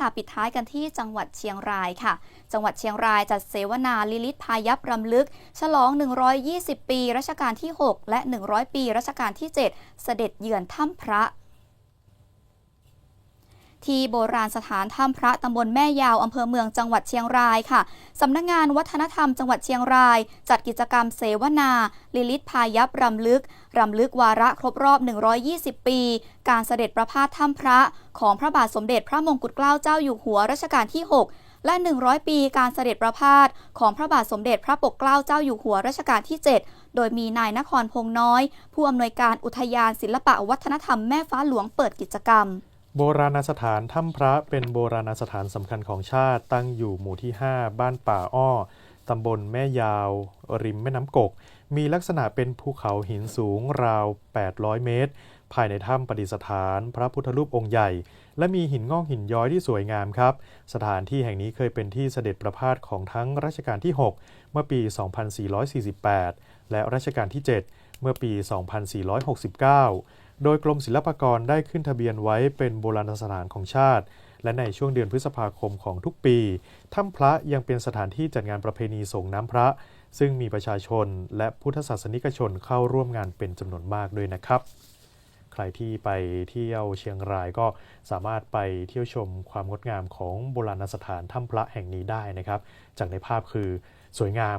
ค่ะปิดท้ายกันที่จังหวัดเชียงรายค่ะ จังหวัดเชียงรายจัดเสวนาลิลิตพายับรำลึก ฉลอง 120 ปีรัชกาลที่ 6 และ 100 ปีรัชกาลที่ 7 เสด็จเยือนถ้ำพระ ที่โบราณสถานถ้ำพระตำบลแม่ยาวอำเภอเมืองจังหวัดเชียงรายค่ะสำนักงงานวัฒนธรรมจังหวัดเชียงราย จัดกิจกรรมเสวนา ลิลิตพายับรำลึก รำลึกวาระครบรอบ 120 ปี การเสด็จประพาสถ้ำพระของพระบาทสมเด็จพระมงกุฎเกล้าเจ้าอยู่หัวรัชกาลที่ 6และ 100 ปีการเสด็จประพาสของพระบาทสมเด็จพระปกเกล้าเจ้าอยู่หัวรัชกาลที่ 7 โดยมีนายนครพงน้อย ผู้อำนวยการอุทยานศิลปะวัฒนธรรมแม่ฟ้าหลวงเปิดกิจกรรม โบราณสถานถ้ำพระเป็นโบราณสถานสำคัญของชาติ ตั้งอยู่หมู่ที่ 5 บ้านป่าอ้อ ตำบลแม่ยาว ริมแม่น้ำกก มีลักษณะเป็นภูเขาหินสูงราว 800 เมตร ภายในถ้ำประดิษฐานพระพุทธรูปองค์ใหญ่ และมีหินงอกหินย้อยที่สวยงามครับ สถานที่แห่งนี้เคยเป็นที่เสด็จประพาสของทั้งรัชกาลที่ 6 เมื่อปี 2448 และรัชกาลที่ 7 เมื่อปี 2469 โดยกรมศิลปากรได้ขึ้นทะเบียนไว้เป็นโบราณสถานของชาติ และในช่วงเดือนพฤษภาคมของทุกปี ถ้ำพระยังเป็นสถานที่จัดงานประเพณีส่งน้ำพระ ซึ่งมีประชาชนและพุทธศาสนิกชนเข้าร่วมงานเป็นจำนวนมากด้วยนะครับ ใครที่ไปเที่ยวเชียงรายก็สามารถไปเที่ยวชมความงดงามของโบราณสถานถ้ำพระแห่งนี้ได้นะครับ จากในภาพคือสวยงาม